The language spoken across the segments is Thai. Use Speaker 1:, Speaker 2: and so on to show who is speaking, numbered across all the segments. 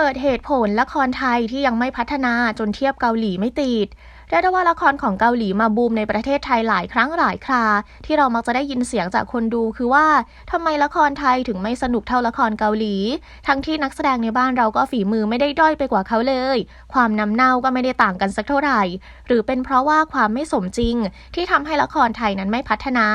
Speaker 1: เปิดเหตุผลละครไทยที่ยังไม่พัฒนาจนเทียบเกาหลีไม่ติด เรียกได้ว่าละครของเกาหลีมาบูมในประเทศไทยหลายครั้งหลายครา ที่เรามักจะได้ยินเสียงจากคนดูคือว่าทำไมละครไทยถึงไม่สนุกเท่าละครเกาหลี ทั้งที่นักแสดงในบ้านเราก็ฝีมือไม่ได้ด้อยไปกว่าเขาเลย ความน้ำเน่าก็ไม่ได้ต่างกันสักเท่าไหร่ หรือเป็นเพราะว่าความไม่สมจริง ที่ทำให้ละครไทยนั้นไม่พัฒนา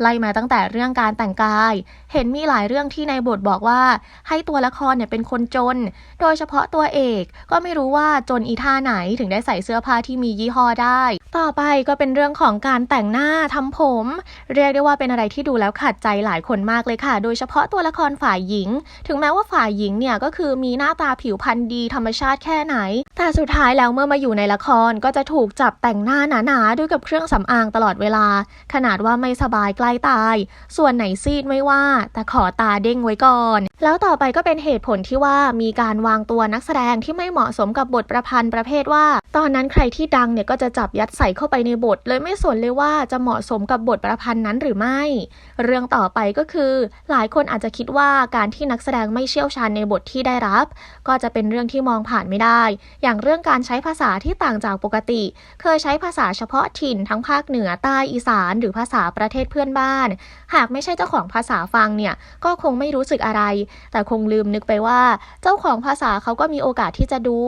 Speaker 1: ไล่มาตั้งแต่เรื่องการแต่งกาย เห็นมีหลายเรื่องที่ในบทบอกว่า ให้ตัวละครเนี่ยเป็นคนจน โดยเฉพาะตัวเอกก็ไม่รู้ว่าจนอีท่าไหนถึงได้ใส่เสื้อผ้าที่มียี่ห้อได้ ต่อไปก็เป็นเรื่องของการแต่งหน้าทำผม เรียกได้ว่าเป็นอะไรที่ดูแล้วขัดใจหลายคนมากเลยค่ะ โดยเฉพาะตัวละครฝ่ายหญิง ถึงแม้ว่าฝ่ายหญิงเนี่ยก็คือมีหน้าตาผิวพรรณดีธรรมชาติแค่ไหน แต่สุดท้ายแล้วเมื่อมาอยู่ในละครก็จะถูกจับแต่งหน้าหนาๆด้วยกับเครื่องสำอางตลอดเวลา ขนาดว่าไม่สบายใกล้ตาย ส่วนไหนซีดไม่ว่า แต่ขอตาเด้งไว้ก่อน แล้วต่อไปก็เป็นเหตุผลที่ว่ามีการวางตัวนักแสดงที่ไม่เหมาะสมกับบทประพันธ์ประเภทว่า ตอนนั้นใครที่ดังเนี่ยก็จะจับยัดใส่เข้าไปในบท เลยไม่สนเลยว่าจะเหมาะสมกับบทประพันธ์นั้นหรือไม่ เรื่องต่อไปก็คือ หลายคนอาจจะคิดว่าการที่นักแสดงไม่เชี่ยวชาญในบทที่ได้รับ ก็จะเป็นเรื่องที่มองผ่านไม่ได้ อย่างเรื่องการใช้ภาษาที่ต่างจากปกติ เคยใช้ภาษาเฉพาะถิ่นทั้งภาคเหนือใต้อีสาน หรือภาษาประเทศเพื่อนบ้าน หากไม่ใช่เจ้าของภาษาฟังเนี่ยก็คงไม่รู้สึกอะไร แต่คงลืมนึกไปว่า เจ้าของภาษาเขาก็มีโอกาสที่จะดู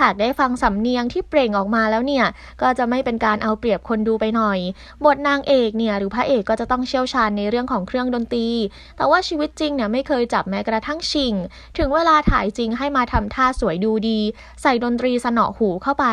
Speaker 1: หากได้ฟังสำเนียงที่เปล่งออกมาแล้วเนี่ยก็จะไม่เป็นการเอาเปรียบคนดูไปหน่อย บทนางเอกเนี่ยหรือพระเอกก็จะต้องเชี่ยวชาญในเรื่องของเครื่องดนตรี แต่ว่าชีวิตจริงเนี่ยไม่เคยจับแม้กระทั่งชิง ถึงเวลาถ่ายจริงให้มาทำท่าสวยดูดี ใส่ดนตรีสนอหูเข้าไป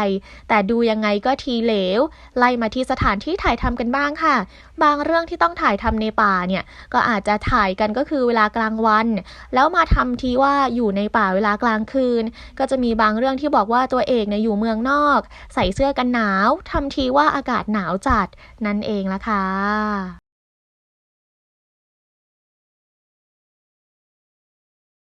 Speaker 1: แต่ดูยังไงก็ทีเหลว ไล่มาที่สถานที่ถ่ายทำกันบ้างค่ะ บางเรื่องที่ต้องถ่ายทำในป่าเนี่ยก็อาจจะถ่ายกันก็คือเวลากลางวัน แล้วมาทำทีว่าอยู่ในป่าเวลากลางคืน ก็จะมีบางเรื่องที่บอกว่าตัวเอกเนี่ยอยู่เมืองนอก ใส่เสื้อกันหนาวทำทีว่าอากาศหนาวจัดนั่นเองละค่ะ